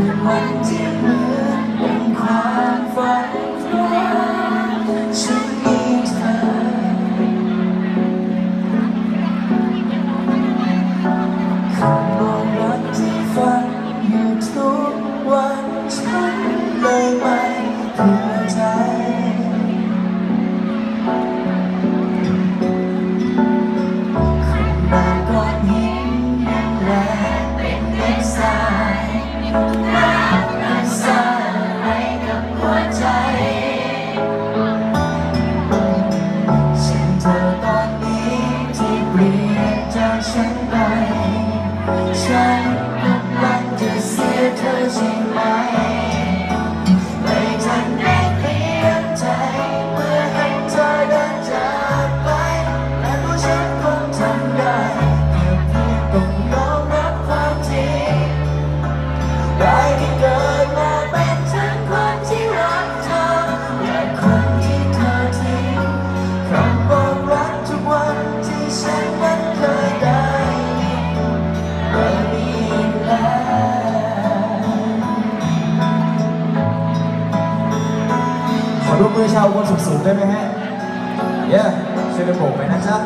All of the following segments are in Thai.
นวันที่เหมือนเป็ความฝันฉันมีเธอ คำบรักที่ฝันยู่ทุกวันฉันเลยไม่ time I'd like to see ได้ไหมฮะเย้ช่วยกันโบกไปนะจ๊ะ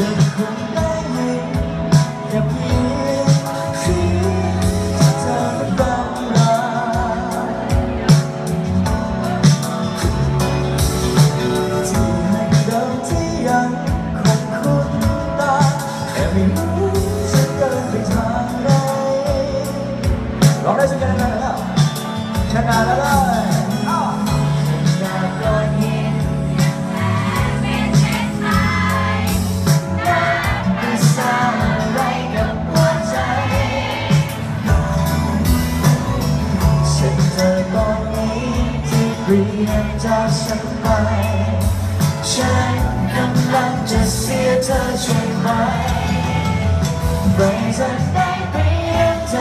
ยังคงไเปลี่ยนจากฉันไปฉันกำลังจะเสียเธอช่วยไหมไม่จะได้เปลี่ยนใจ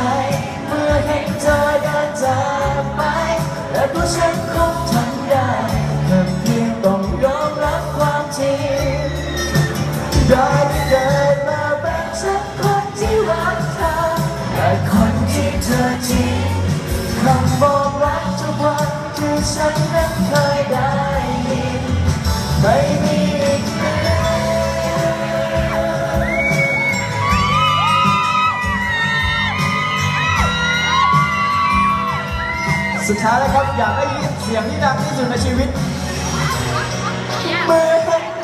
เมื่อเห็นเธอเดินจากไปและตัวฉันคงทำได้แค่เพียงต้องยอมรับความจริงได้ที่เดินมาเป็นฉันคนที่รักเธอและคนที่เธอทิ้งคำ ที่ฉันนั้นเคยได้ยินไม่มีอีกแล้วสุดท้ายแล้วครับอยากได้ยินเสียงที่ดังที่สุดในชีวิตเมื่อ